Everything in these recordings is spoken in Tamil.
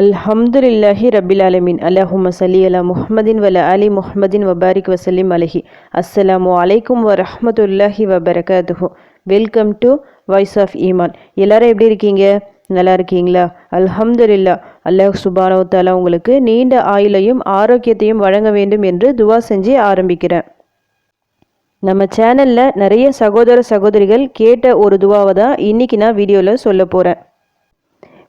அல்ஹம்துலில்லாஹி ரபில் அலமின் அல்லாஹும சல்லி அலா முஹம்மதின் வல அலி முஹமதின் வபாரிக் வசலிம் அலஹி. அஸ்ஸலாமு அலைக்கும் வ ரஹமத்துல்லாஹி வபரகாத்துஹு. வெல்கம் டு வாய்ஸ் ஆஃப் ஈமான் எல்லாரும் எப்படி இருக்கீங்க? நல்லா இருக்கீங்களா? அல்ஹம்துலில்லா. அல்லாஹ் சுபானவத்தாலா உங்களுக்கு நீண்ட ஆயுளையும் ஆரோக்கியத்தையும் வழங்க வேண்டும் என்று துவா செஞ்சு ஆரம்பிக்கிறேன். நம்ம சேனலில் நிறைய சகோதர சகோதரிகள் கேட்ட ஒரு துவாவை தான் இன்றைக்கி நான் வீடியோவில் சொல்ல போகிறேன்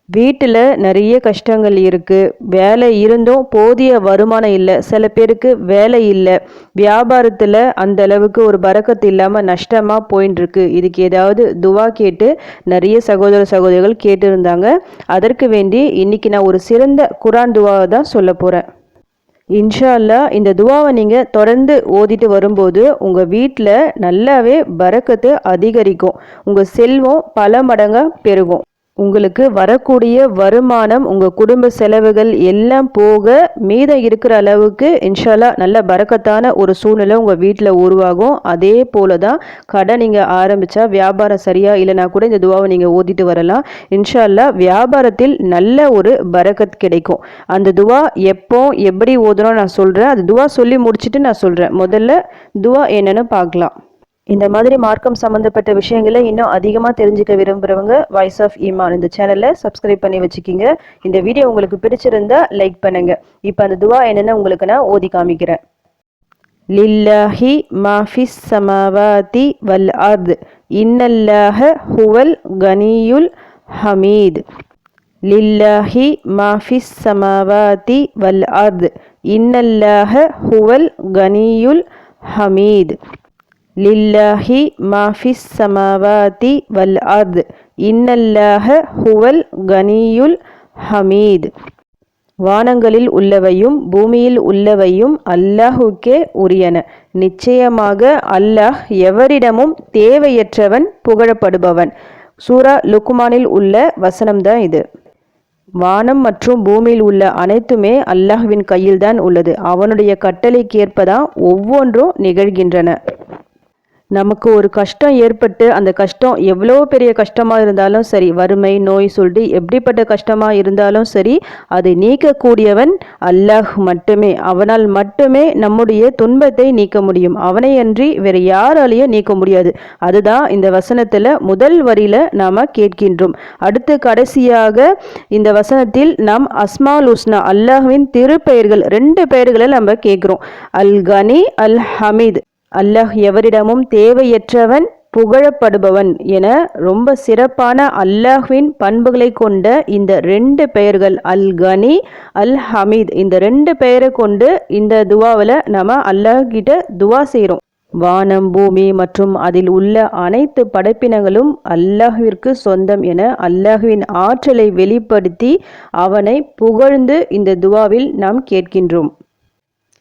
வீட்டில் நிறைய கஷ்டங்கள் இருக்குது வேலை இருந்தும் போதிய வருமானம் இல்லை. சில பேருக்கு வேலை இல்லை. வியாபாரத்தில் அந்த அளவுக்கு ஒரு பறக்கத்து இல்லாமல் நஷ்டமாக போயின்ட்டுருக்கு இதுக்கு ஏதாவது துவா கேட்டு நிறைய சகோதர சகோதரிகள் கேட்டிருந்தாங்க. அதற்கு வேண்டி இன்னைக்கு நான் ஒரு சிறந்த குரான் துவாவை தான் சொல்ல போகிறேன் இன்ஷா அல்லா இந்த துவாவை நீங்கள் தொடர்ந்து ஓதிட்டு வரும்போது உங்கள் வீட்டில் நல்லாவே பறக்கத்து அதிகரிக்கும். உங்கள் செல்வம் பல மடங்காக பெருகும். உங்களுக்கு வரக்கூடிய வருமானம் உங்கள் குடும்ப செலவுகள் எல்லாம் போக மீதம் இருக்கிற அளவுக்கு இன்ஷாலா நல்ல பறக்கத்தான ஒரு சூழ்நிலை உங்கள் வீட்டில் உருவாகும். அதே போல தான் கடை நீங்கள் ஆரம்பித்தா வியாபாரம் சரியாக இல்லைனா கூட இந்த துவாவை நீங்கள் ஓதிட்டு வரலாம். இன்ஷால்லா வியாபாரத்தில் நல்ல ஒரு பறக்கத் கிடைக்கும். அந்த துவா எப்போ எப்படி ஓதணும் நான் சொல்கிறேன் அந்த துவா சொல்லி முடிச்சுட்டு நான் சொல்கிறேன் முதல்ல துவா என்னென்னு பார்க்கலாம். இந்த மாதிரி மார்க்கம் சம்மந்தப்பட்ட விஷயங்களை இன்னும் அதிகமாக தெரிஞ்சுக்க விரும்புகிறவங்க வாய்ஸ் ஆஃப் ஈமான் இந்த சேனலை சப்ஸ்கிரைப் பண்ணி வச்சுக்கிங்க. இந்த வீடியோ உங்களுக்கு பிடிச்சிருந்தா லைக் பண்ணுங்க. இப்போ அந்த துவா என்னென்னு உங்களுக்கு நான் ஓதி காமிக்கிறேன். லில்லாஹி மாஃபிஸ் சமாவாதி வல் அர்த். இன்னல்லாஹ ஹுவல் கனியுல் ஹமீத். லில்லாஹி மாஃபிஸ் சமாவாதி வல் அர்த். இன்னல்லாஹ ஹுவல் கனியுல் ஹமீத். லில்லாஹி மாஃபிஸ் சமாவாதி வல் அர்த். இன்னல்லாஹ ஹுவல் கனியுல் ஹமீத். வானங்களில் உள்ளவையும் பூமியில் உள்ளவையும் அல்லாஹுக்கே உரியன. நிச்சயமாக அல்லாஹ் எவரிடமும் தேவையற்றவன் புகழப்படுபவன். சூரா லுக்குமானில் உள்ள வசனம்தான் இது. வானம் மற்றும் பூமியில் உள்ள அனைத்துமே அல்லாஹுவின் கையில்தான் உள்ளது. அவனுடைய கட்டளைக்கேற்பதான் ஒவ்வொன்றும் நிகழ்கின்றன. நமக்கு ஒரு கஷ்டம் ஏற்பட்டு அந்த கஷ்டம் எவ்வளோ பெரிய கஷ்டமாக இருந்தாலும் சரி வறுமை நோய் சொல்லிட்டு எப்படிப்பட்ட கஷ்டமாக இருந்தாலும் சரி அதை நீக்கக்கூடியவன் அல்லாஹ் மட்டுமே. அவனால் மட்டுமே நம்முடைய துன்பத்தை நீக்க முடியும். அவனை அன்றி வேறு யாராலையும் நீக்க முடியாது. அதுதான் இந்த வசனத்தில் முதல் வரியில் நாம் கேட்கின்றோம். அடுத்து கடைசியாக இந்த வசனத்தில் நாம் அஸ்மால் உஸ்னா அல்லாஹுவின் திருப்பெயர்கள் ரெண்டு பெயர்களை நம்ம கேட்குறோம். அல் கனி அல் ஹமீத் அல்லாஹ் எவரிடமும் தேவையற்றவன் புகழப்படுபவன் என ரொம்ப சிறப்பான அல்லாஹ்வின் பண்புகளை கொண்ட இந்த ரெண்டு பெயர்கள் அல் கனி அல் ஹமீத் இந்த ரெண்டு பெயரை கொண்டு இந்த துவாவில் நம்ம அல்லாஹ் கிட்ட துவா செய்கிறோம் வானம் பூமி மற்றும் அதில் உள்ள அனைத்து படைப்பினங்களும் அல்லாஹுவிற்கு சொந்தம் என அல்லாஹுவின் ஆற்றலை வெளிப்படுத்தி அவனை புகழ்ந்து இந்த துவாவில் நாம் கேட்கின்றோம்.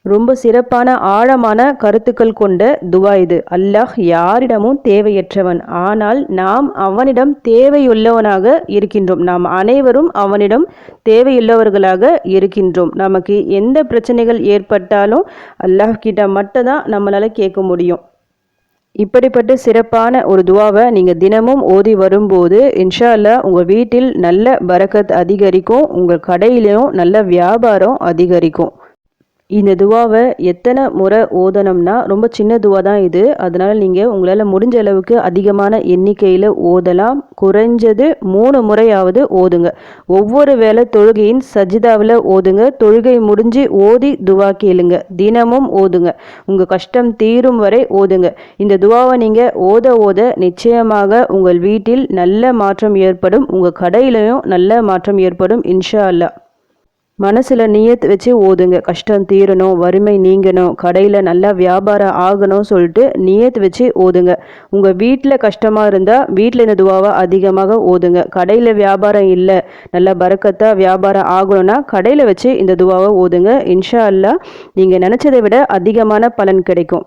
ரொம்ப சிறப்பான ஆழமான கருத்துக்கள் கொண்ட துவா இது. அல்லாஹ் யாரிடமும் தேவையற்றவன். ஆனால் நாம் அவனிடம் தேவையுள்ளவனாக இருக்கின்றோம். நாம் அனைவரும் அவனிடம் தேவையுள்ளவர்களாக இருக்கின்றோம். நமக்கு எந்த பிரச்சனைகள் ஏற்பட்டாலும் அல்லாஹ் கிட்ட மட்டும்தான் நம்மளால் கேட்க முடியும். இப்படிப்பட்ட சிறப்பான ஒரு துவாவை நீங்கள் தினமும் ஓதி வரும்போது இன்ஷா அல்லா உங்கள் வீட்டில் நல்ல பரக்கத் அதிகரிக்கும். உங்கள் கடையிலையும் நல்ல வியாபாரம் அதிகரிக்கும். இந்த துவாவை எத்தனை முறை ஓதணும்னா ரொம்ப சின்ன துவா தான் இது. அதனால் நீங்கள் உங்களால் முடிஞ்ச அளவுக்கு அதிகமான எண்ணிக்கையில் ஓதலாம். குறைஞ்சது மூணு முறையாவது ஓதுங்க. ஒவ்வொரு வேளை தொழுகையின் சஜிதாவில் ஓதுங்க. தொழுகை முடிஞ்சு ஓதி துவா கேளுங்க. தினமும் ஓதுங்க. உங்கள் கஷ்டம் தீரும் வரை ஓதுங்க. இந்த துவாவை நீங்கள் ஓத ஓத நிச்சயமாக உங்கள் வீட்டில் நல்ல மாற்றம் ஏற்படும். உங்கள் கடையிலையும் நல்ல மாற்றம் ஏற்படும் இன்ஷா அல்லா மனசில் நியத் வச்சு ஓதுங்க. கஷ்டம் தீரணும் வறுமை நீங்கணும் கடையில் நல்லா வியாபாரம் ஆகணும் சொல்லிட்டு நியத் வச்சு ஓதுங்க. உங்கள் வீட்டில் கஷ்டமாக இருந்தால் வீட்டில் இந்த துவாவை அதிகமாக ஓதுங்க. கடையில் வியாபாரம் இல்லை நல்லா பறக்கத்தாக வியாபாரம் ஆகணும்னா கடையில் வச்சு இந்த துவாவை ஓதுங்க. இன்ஷா அல்லா நீங்கள் நினச்சதை விட அதிகமான பலன் கிடைக்கும்.